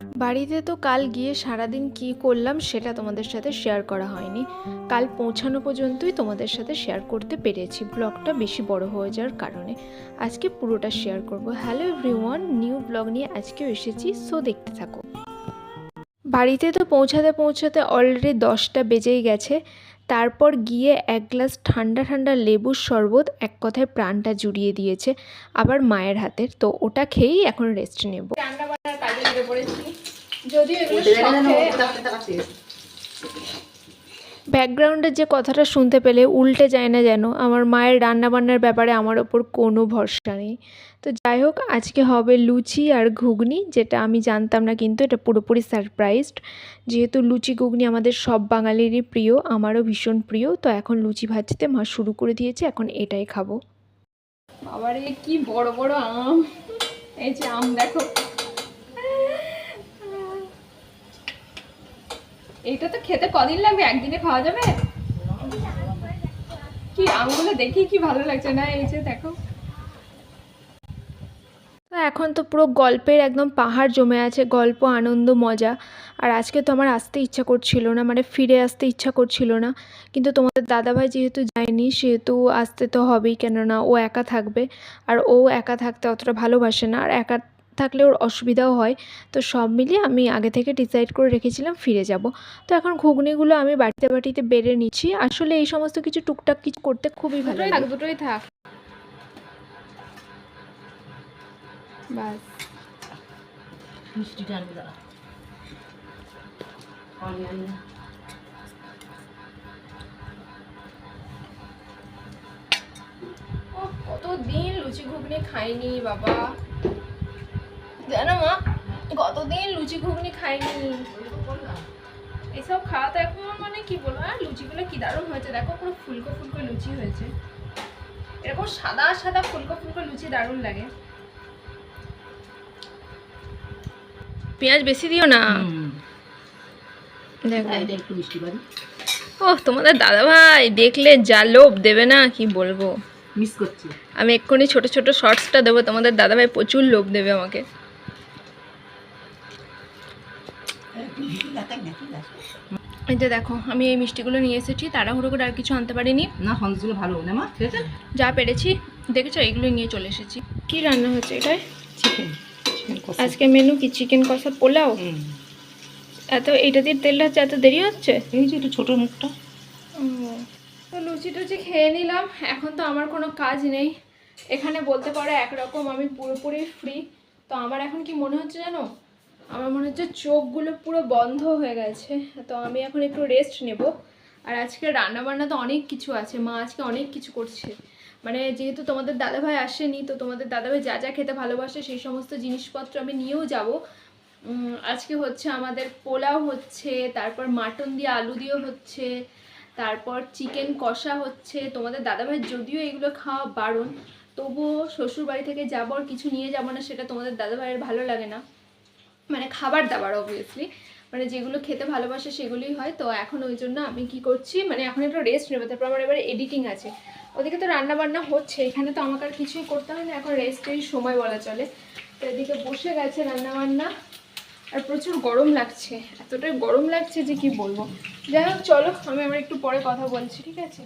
বাড়িতে তো কাল গিয়ে সারাদিন কি করলাম সেটা তোমাদের সাথে শেয়ার করা হয়নি। কাল পৌঁছানো পর্যন্তই তোমাদের সাথে শেয়ার করতে পেরেছি। ব্লগটা বেশি বড় হয়ে যাওয়ার কারণে আজকে পুরোটা শেয়ার করব। হ্যালো এভরিওয়ান নিউ ব্লগ নিয়ে আজকেও এসেছি সো দেখতে থাকো। বাড়িতে তো পৌঁছাতে পৌঁছাতে অলরেডি দশটা বেজেই গেছে। তারপর গিয়ে এক গ্লাস ঠান্ডা ঠান্ডা লেবুর শরবত এক কথায় প্রাণটা জুড়িয়ে দিয়েছে আবার মায়ের হাতের। তো ওটা খেয়েই এখন রেস্ট নেব। ব্যাকগ্রাউন্ডের যে কথাটা শুনতে পেলে উল্টে যায় না যেন আমার মায়ের রান্নাবান্নার ব্যাপারে আমার ওপর কোনো ভরসা নেই। তো যাই হোক, আজকে হবে লুচি আর ঘুগনি, যেটা আমি জানতাম না কিন্তু এটা পুরোপুরি সারপ্রাইজড যেহেতু লুচি, ঘুগনি আমাদের সব বাঙালিরই প্রিয়, আমারও ভীষণ প্রিয়, তো এখন লুচি ভাজতে মা শুরু করে দিয়েছে, এখন এটাই খাব। বাবারে, কি বড় বড় আম! এই যে আম, দেখো। এটা তো খেতে কদিন লাগবে? একদিনে খাওয়া যাবে? কি আমগুলো দেখি কি ভালো লাগছে না? এই যে দেখো। এখন তো পুরো গল্পের একদম পাহাড় জমে আছে, গল্প, আনন্দ, মজা। আর আজকে তো আমার আসতে ইচ্ছা করছিল না মানে ফিরে আসতে ইচ্ছা করছিল না। কিন্তু তোমাদের দাদাভাই যেহেতু যায়নি, সেহেতু আসতে তো হবেই, কেননা ও একা থাকবে। আর ও একা থাকতে অতটা ভালোবাসে না, আর একা থাকলে ওর অসুবিধাও হয়। তো সব মিলিয়ে আমি আগে থেকে ডিসাইড করে রেখেছিলাম ফিরে যাব। তো এখন ঘুগনিগুলো আমি বাটিতে বাটিতে বেড়ে নিচ্ছি। আসলে এই সমস্ত কিছু টুকটাক কিছু করতে খুবই ভালো লাগে। দুটোই থাক। বাস। মিষ্টিটা আনবে দাঁড়া কতদিন লুচি ঘুগনি খাইনি বাবা। জানো মা, কতদিন লুচি ঘুগনি খাইনি। এসব খাওয়া তো এখন মানে কি বলব, আর লুচিগুলো কি দারুণ হয়েছে। দেখো পুরো ফুলকো ফুলকো লুচি হয়েছে। এরকম সাদা সাদা ফুলকো ফুলকো লুচি দারুণ লাগে। পেঁয়াজ বেশি দিও না? ও তোমাদের দাদা ভাই দেখলে যা লোভ দেবে না কি বলব? মিস করছি। আমি এক্ষুনি ছোট ছোট শর্টসটা দেবো তোমাদের দাদাভাই প্রচুর লোভ দেবে আমাকে। এই যে দেখো আমি এই মিষ্টিগুলো নিয়ে এসেছি তাড়াহুড়ো করে আর কিছু আনতে পারিনি। না সন্দেশগুলো ভালো না মা? যা পেরেছি দেখেছ এগুলো নিয়ে চলে এসেছি। কি রান্না হচ্ছে এটাই চিকেন আজকে মেনু কি চিকেন কষা পোলাও? এত এটা দিয়ে তেলটা হচ্ছে এত দেরি হচ্ছে? এই যে একটু ছোটো মুখটা। তো লুচি টুচি খেয়ে নিলাম এখন তো আমার কোনো কাজ নেই। এখানে বলতে পারো একরকম আমি পুরোপুরি ফ্রি তো আমার এখন কি মনে হচ্ছে জানো? আমার মনে হচ্ছে চোখগুলো পুরো বন্ধ হয়ে গেছে। তো আমি এখন একটু রেস্ট নেব। আর আজকে রান্নাবান্না তো অনেক কিছু আছে মা আজকে অনেক কিছু করছে। মানে যেহেতু তোমাদের দাদাভাই আসেনি, তো তোমাদের দাদাভাই যা যা খেতে ভালোবাসে সেই সমস্ত জিনিসপত্র আমি নিয়েও যাব। আজকে হচ্ছে আমাদের পোলাও হচ্ছে, তারপর মাটন দিয়ে আলু দিয়েও হচ্ছে, তারপর চিকেন কষা হচ্ছে। তোমাদের দাদাভাই যদিও এগুলো খাওয়া বারণ, তবুও শ্বশুর বাড়ি থেকে যাব আর কিছু নিয়ে যাব না, সেটা তোমাদের দাদাভাইয়ের ভালো লাগে না। মানে খাবার দাবার অবভিয়াসলি মানে যেগুলো খেতে ভালোবাসে সেগুলোই হয়। তো এখন ওই জন্য আমি কি করছি মানে এখন একটু রেস্ট নেব, তারপর আমার এবার এডিটিং আছে। ওদিকে তো রান্না বান্না হচ্ছে, এখানে তো আমাকে আর কিছুই করতে হয় না, এখন রেস্টেরই সময় বলা চলে। তো এদিকে বসে গেছে রান্না বান্না আর প্রচুর গরম লাগছে, এতটাই গরম লাগছে যে কি বলব। যাই হোক, চলো, আমি আমার একটু পরে কথা বলছি, ঠিক আছে?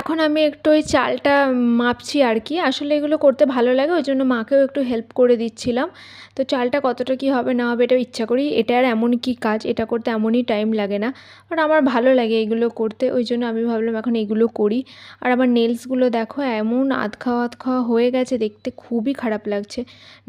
এখন আমি একটু ওই চালটা মাপছি আর কি। আসলে এগুলো করতে ভালো লাগে, ওই জন্য মাকেও একটু হেল্প করে দিচ্ছিলাম। তো চালটা কতটা কি হবে না হবে এটা ইচ্ছা করি, এটা আর এমন কি কাজ, এটা করতে এমনই টাইম লাগে না। বাট আমার ভালো লাগে এগুলো করতে, ওই জন্য আমি ভাবলাম এখন এগুলো করি। আর আমার নেলসগুলো দেখো, এমন আধ খাওয়া আধ খাওয়া হয়ে গেছে, দেখতে খুবই খারাপ লাগছে।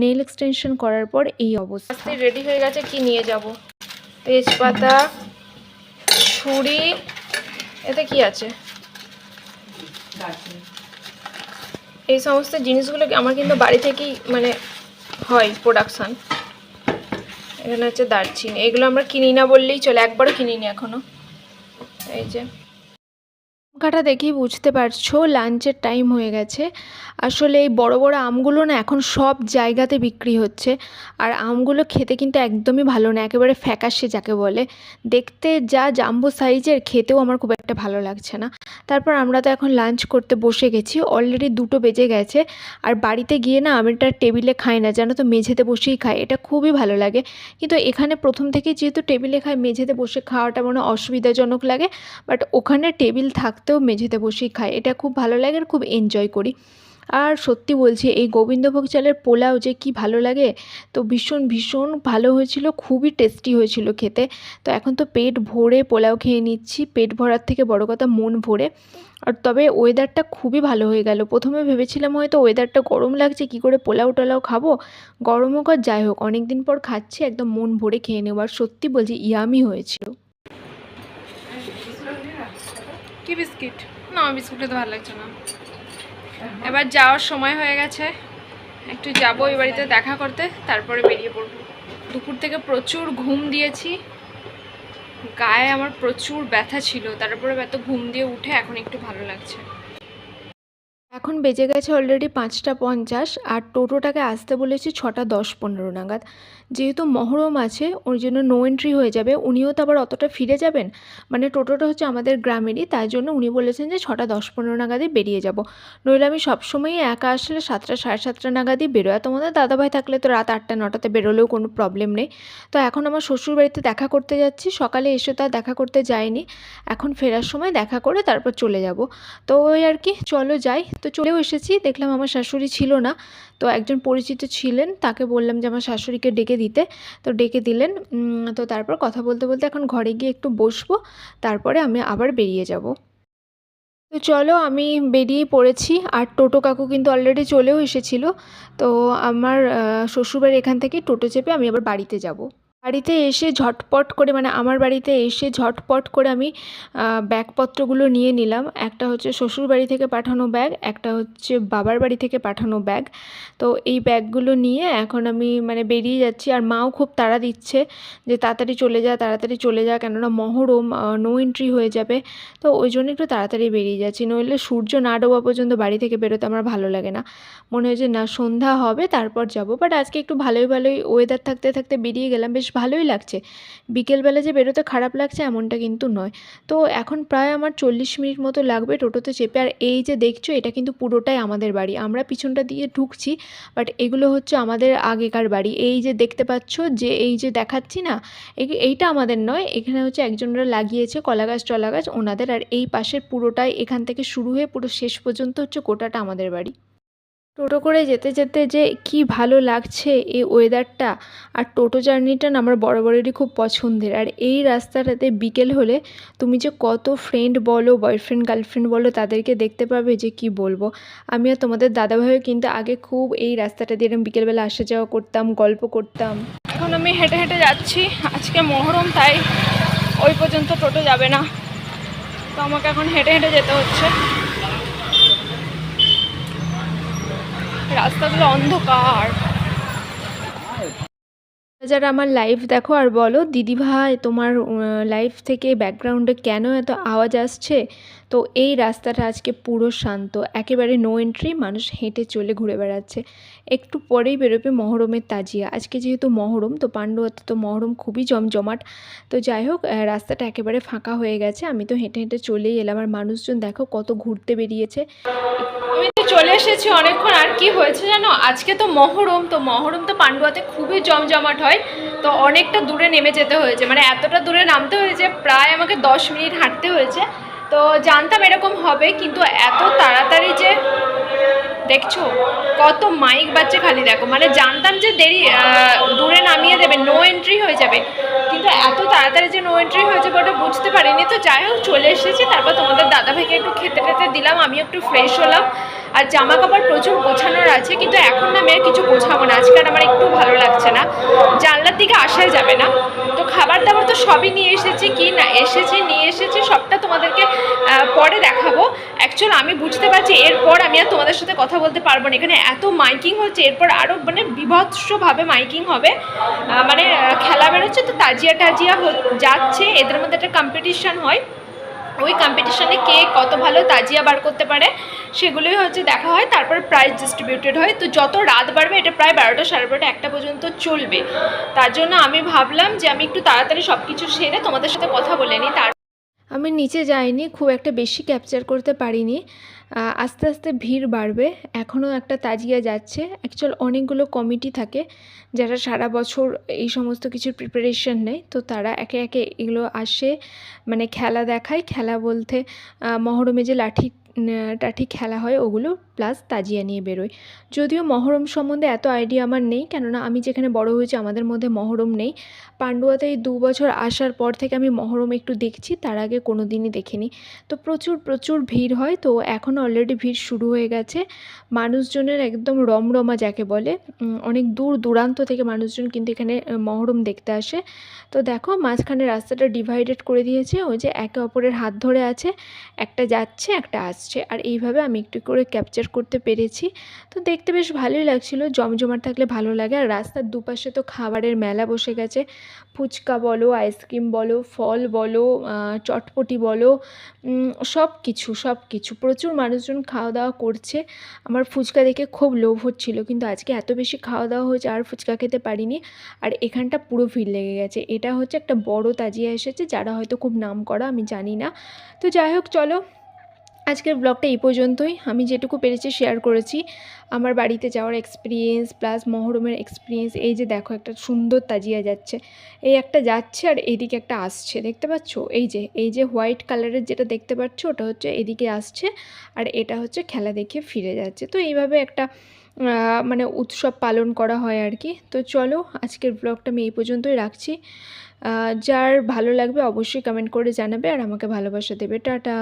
নেল এক্সটেনশন করার পর এই অবস্থা। রেডি হয়ে গেছে, কি নিয়ে যাব? তেজপাতা, ছুরি, এতে কি আছে? এই সমস্ত জিনিসগুলো আমার কিন্তু বাড়ি থেকেই মানে হয় প্রোডাকশান এখানে হচ্ছে দারচিনি। এগুলো আমরা কিনি না বললেই চলে, একবারও কিনিনি এখনও এই যে। কাটা দেখেই বুঝতে পারছ লাঞ্চের টাইম হয়ে গেছে। আসলে এই বড় বড় আমগুলো না এখন সব জায়গাতে বিক্রি হচ্ছে। আর আমগুলো খেতে কিন্তু একদমই ভালো না, একেবারে ফ্যাকাশে যাকে বলে। দেখতে যা জাম্বো সাইজের খেতেও আমার খুব একটা ভালো লাগছে না। তারপর আমরা তো এখন লাঞ্চ করতে বসে গেছি অলরেডি দুটো বেজে গেছে। আর বাড়িতে গিয়ে না আমি এটা টেবিলে খাই না, জানো তো মেঝেতে বসেই খাই, এটা খুবই ভালো লাগে। কিন্তু এখানে প্রথম থেকেই যেহেতু টেবিলে খাই, মেঝেতে বসে খাওয়াটা মনে অসুবিধাজনক লাগে। বাট ওখানে টেবিল থাকতেও মেঝেতে বসেই খাই। এটা খুব ভালো লাগে আর খুব এনজয় করি। আর সত্যি বলছি, এই গোবিন্দভোগ চালের পোলাও যে কি ভালো লাগে, তো ভীষণ ভীষণ ভালো হয়েছিল, খুবই টেস্টি হয়েছিল খেতে। তো এখন তো পেট ভরে পোলাও খেয়ে নিচ্ছি, পেট ভরার থেকে বড় কথা মন ভরে। আর তবে ওয়েদারটা খুবই ভালো হয়ে গেল। প্রথমে ভেবেছিলাম হয়তো ওয়েদারটা গরম লাগছে, কি করে পোলাও টোলাও খাব? গরম হোক আর যাই হোক অনেক দিন পর খাচ্ছি, একদম মন ভরে খেয়ে নেব। আর সত্যি বলছি ইয়ামি হয়েছিল। কি বিস্কিট? না বিস্কুট খেতে ভালো লাগছে না। এবার যাওয়ার সময় হয়ে গেছে। একটু যাব ওই বাড়িতে দেখা করতে, তারপরে বেরিয়ে পড়ব। দুপুর থেকে প্রচুর ঘুম দিয়েছি। গায়ে আমার প্রচুর ব্যথা ছিল, তারপরে এত ঘুম দিয়ে উঠে এখন একটু ভালো লাগছে। এখন বেজে গেছে অলরেডি পাঁচটা পঞ্চাশ, আর টোটোটাকে আসতে বলেছি ছটা দশ পনেরো নাগাদ। যেহেতু মহরম আছে ওই জন্য নো এন্ট্রি হয়ে যাবে। উনিও তো আবার অতটা ফিরে যাবেন? মানে টোটোটা হচ্ছে আমাদের গ্রামেরই, তাই জন্য উনি বলেছেন যে ছটা দশ পনেরো নাগাদই বেরিয়ে যাব। নইলে আমি সবসময়ই একা আসলে সাতটা, সাড়ে সাতটা নাগাদই বেরোয় তোমাদের দাদাভাই থাকলে তো রাত আটটা, নটাতে বেরোলেও কোনো প্রবলেম নেই। তো এখন আমার শ্বশুর বাড়িতে দেখা করতে যাচ্ছি। সকালে এসে তো দেখা করতে যাইনি। এখন ফেরার সময় দেখা করে তারপর চলে যাব। তো ওই আর কি, চলো যাই। তো চলেও এসেছি, দেখলাম আমার শাশুড়ি ছিল না। তো একজন পরিচিত ছিলেন, তাকে বললাম যে আমার শাশুড়িকে ডেকে দিতে। তো ডেকে দিলেন। তো তারপর কথা বলতে বলতে এখন ঘরে গিয়ে একটু বসবো। তারপরে আমি আবার বেরিয়ে যাব। তো চলো, আমি বেরিয়ে পড়েছি। আর টোটো কাকু কিন্তু অলরেডি চলেও এসেছিল। তো আমার শ্বশুরবাড়ির শ্বশুরবাড়ি এখান থেকে টোটো চেপে আমি আবার বাড়িতে যাব। বাড়িতে এসে ঝটপট করে মানে আমার বাড়িতে এসে ঝটপট করে আমি ব্যাগপত্রগুলো নিয়ে নিলাম। একটা হচ্ছে শ্বশুর বাড়ি থেকে পাঠানো ব্যাগ, একটা হচ্ছে বাবার বাড়ি থেকে পাঠানো ব্যাগ। তো এই ব্যাগগুলো নিয়ে এখন আমি মানে বেরিয়ে যাচ্ছি। আর মাও খুব তাড়া দিচ্ছে যে তাড়াতাড়ি চলে যা, তাড়াতাড়ি চলে যা, কেননা মহরম নো এন্ট্রি হয়ে যাবে। তো ওই জন্য একটু তাড়াতাড়ি বেরিয়ে যাচ্ছি। নইলে সূর্য না ডোবা পর্যন্ত বাড়ি থেকে বেরোতে আমার ভালো লাগে না। মনে হয় যে না, সন্ধ্যা হবে, তারপর যাব। বাট আজকে একটু ভালোই ভালোই ওয়েদার থাকতে থাকতে বেরিয়ে গেলাম। বেশ ভালোই লাগছে। বিকেলবেলা যে বেরোতে খারাপ লাগছে এমনটা কিন্তু নয়। তো এখন প্রায় আমার চল্লিশ মিনিট মতো লাগবে টোটোতে চেপে। আর এই যে দেখছ, এটা কিন্তু পুরোটাই আমাদের বাড়ি। আমরা পিছনটা দিয়ে ঢুকছি, বাট এগুলো হচ্ছে আমাদের আগেকার বাড়ি। এই যে দেখতে পাচ্ছ যে, এই যে দেখাচ্ছি না, এই- এইটা আমাদের নয়। এখানে হচ্ছে একজনরা লাগিয়েছে কলা গাছ, টলা গাছ, ওনাদের। আর এই পাশের পুরোটাই এখান থেকে শুরু হয়ে পুরো শেষ পর্যন্ত হচ্ছে গোটাটা আমাদের বাড়ি। টোটো করে যেতে যেতে যে কি ভালো লাগছে এই ওয়েদারটা আর টোটো জার্নিটা না আমার বরাবরেরই খুব পছন্দের। আর এই রাস্তাটাতে বিকেল হলে তুমি যে কত ফ্রেন্ড বলো বয়ফ্রেন্ড গার্লফ্রেন্ড বলো, তাদেরকে দেখতে পাবে যে কি বলব। আমি আর তোমাদের দাদাভাইও কিন্তু আগে খুব এই রাস্তাটা দিয়ে এরকম বিকেলবেলা আসা যাওয়া করতাম, গল্প করতাম। এখন আমি হেঁটে হেঁটে যাচ্ছি। আজকে মহরম, তাই ওই পর্যন্ত টোটো যাবে না। তো আমাকে এখন হেঁটে হেঁটে যেতে হচ্ছে। রাস্তাগুলো অন্ধকার। যারা আমার লাইভ দেখো আর বলো দিদি ভাই তোমার লাইভ থেকে ব্যাকগ্রাউন্ডে কেন এত আওয়াজ আসছে? তো এই রাস্তাটা আজকে পুরো শান্ত। একেবারে নো এন্ট্রি মানুষ হেঁটে চলে ঘুরে বেড়াচ্ছে। একটু পরেই বেরোবে মহরমের তাজিয়া। আজকে যেহেতু মহরম, তো পাণ্ডুয়াতে তো মহরম খুবই জমজমাট। তো যাই হোক রাস্তাটা একেবারে ফাঁকা হয়ে গেছে। আমি তো হেঁটে হেঁটে চলেই এলাম। আর মানুষজন দেখো কত ঘুরতে বেরিয়েছে। আমি তো চলে এসেছি অনেকক্ষণ, আর কি হয়েছে জানো? আজকে তো মহরম তো মহরম তো পান্ডুয়াতে খুবই জমজমাট হয়। তো অনেকটা দূরে নেমে যেতে হয়েছে। মানে এতটা দূরে নামতে হয়েছে, প্রায় আমাকে দশ মিনিট হাঁটতে হয়েছে। তো জানতাম এরকম হবে, কিন্তু এত তাড়াতাড়ি যে দেখছ, কত মাইক বাজছে খালি দেখো। মানে জানতাম যে দেরি দূরে নামিয়ে দেবে নো এন্ট্রি হয়ে যাবে। কিন্তু এত তাড়াতাড়ি যে নো এন্ট্রি হয়ে যাবে ওটা বুঝতে পারিনি। তো যাই হোক, চলে এসেছি। তারপর তোমাদের দাদাভাইকে একটু খেতে টেতে দিলাম আমি একটু ফ্রেশ হলাম। আর জামা কাপড় প্রচুর গোছানোর আছে, কিন্তু এখন না আমি আর কিছু গোছাবো না। আজকে আর আমার একটু ভালো লাগছে না। জানলার দিকে আসাই যাবে না। তো খাবার দাবার তো সবই নিয়ে এসেছি, কি না এসেছি, নিয়ে এসেছি, সবটা তোমাদেরকে পরে দেখাবো। অ্যাকচুয়াল আমি বুঝতে পারছি, এরপর আমি আর তোমাদের সাথে কথা বলতে পারব না। এখানে এত মাইকিং হচ্ছে, এরপর আরও মানে বিভৎসভাবে মাইকিং হবে। মানে খেলা বেরোচ্ছে, তো তাজিয়া টাজিয়া যাচ্ছে, এদের মধ্যে একটা কম্পিটিশন হয়। ওই কম্পিটিশানে কে কত ভালো তাজিয়া বার করতে পারে, সেগুলোই হচ্ছে দেখা হয়। তারপর প্রাইজ ডিস্ট্রিবিউটেড হয়। তো যত রাত বাড়বে, এটা প্রায় বারোটা সাড়ে বারোটা একটা পর্যন্ত চলবে। তার জন্য আমি ভাবলাম যে আমি একটু তাড়াতাড়ি সব কিছু সেরে তোমাদের সাথে কথা বলে নিই। তার আমি নিচে যাইনি, খুব একটা বেশি ক্যাপচার করতে পারিনি। আস্তে আস্তে ভিড় বাড়বে। এখনও একটা তাজিয়া যাচ্ছে। অ্যাকচুয়াল অনেকগুলো কমিটি থাকে যারা সারা বছর এই সমস্ত কিছুর প্রিপারেশন নেয়। তো তারা একে একে এগুলো আসে মানে খেলা দেখায়। খেলা বলতে মহরমে যে লাঠি টাঠি খেলা হয়, ওগুলো প্লাস তাজিয়া নিয়ে বেরোয়। যদিও মহরম সম্বন্ধে এত আইডিয়া আমার নেই, কেননা আমি যেখানে বড় হয়েছি আমাদের মধ্যে মহরম নেই। পান্ডুয়াতে এই দু বছর আসার পর থেকে আমি মহরম একটু দেখছি, তার আগে কোনো দিনই দেখিনি। তো প্রচুর প্রচুর ভিড় হয়, তো এখন অলরেডি ভিড় শুরু হয়ে গেছে। মানুষজনের একদম রমরমা যাকে বলে অনেক দূর দূরান্ত থেকে মানুষজন কিন্তু এখানে মহরম দেখতে আসে। তো দেখো মাঝখানে রাস্তাটা ডিভাইডেড করে দিয়েছে, ওই যে একে অপরের হাত ধরে আছে, একটা যাচ্ছে, একটা আসছে। আর এইভাবে আমি একটু করে ক্যাপচার করতে পেরেছি। তো দেখতে বেশ ভালোই লাগছিল, জমজমাট থাকলে ভালো লাগে। আর রাস্তার দুপাশে তো খাবারের মেলা বসে গেছে। ফুচকা বলো, আইসক্রিম বলো, ফল বলো চটপটি বলো সব কিছু সব কিছু প্রচুর মানুষজন খাওয়া দাওয়া করছে। আমার ফুচকা দেখে খুব লোভ হচ্ছিল, কিন্তু আজকে এত বেশি খাওয়া দাওয়া হয়েছে, আর ফুচকা খেতে পারিনি। আর এখানটা পুরো ভিড় লেগে গেছে। এটা হচ্ছে একটা বড় তাজিয়া এসেছে, যারা হয়তো খুব নাম করা আমি জানি না। তো যাই হোক, চলো। আজকের ব্লগটা এই পর্যন্তই। আমি যেটুকু পেরেছি শেয়ার করেছি। আমার বাড়িতে যাওয়ার এক্সপিরিয়েন্স প্লাস মহরমের এক্সপিরিয়েন্স এই যে দেখো একটা সুন্দর তাজিয়া যাচ্ছে। এই একটা যাচ্ছে আর এইদিকে একটা আসছে, দেখতে পাচ্ছ? এই যে এই যে হোয়াইট কালারের যেটা দেখতে পাচ্ছ, ওটা হচ্ছে এদিকে আসছে আর এটা হচ্ছে খেলা দেখে ফিরে যাচ্ছে। তো এইভাবে একটা মানে উৎসব পালন করা হয় আর কি। তো চলো, আজকের ব্লগটা আমি এই পর্যন্তই রাখছি। যার ভালো লাগবে অবশ্যই কমেন্ট করে জানাবে আর আমাকে ভালোবাসা দেবে। টাটা!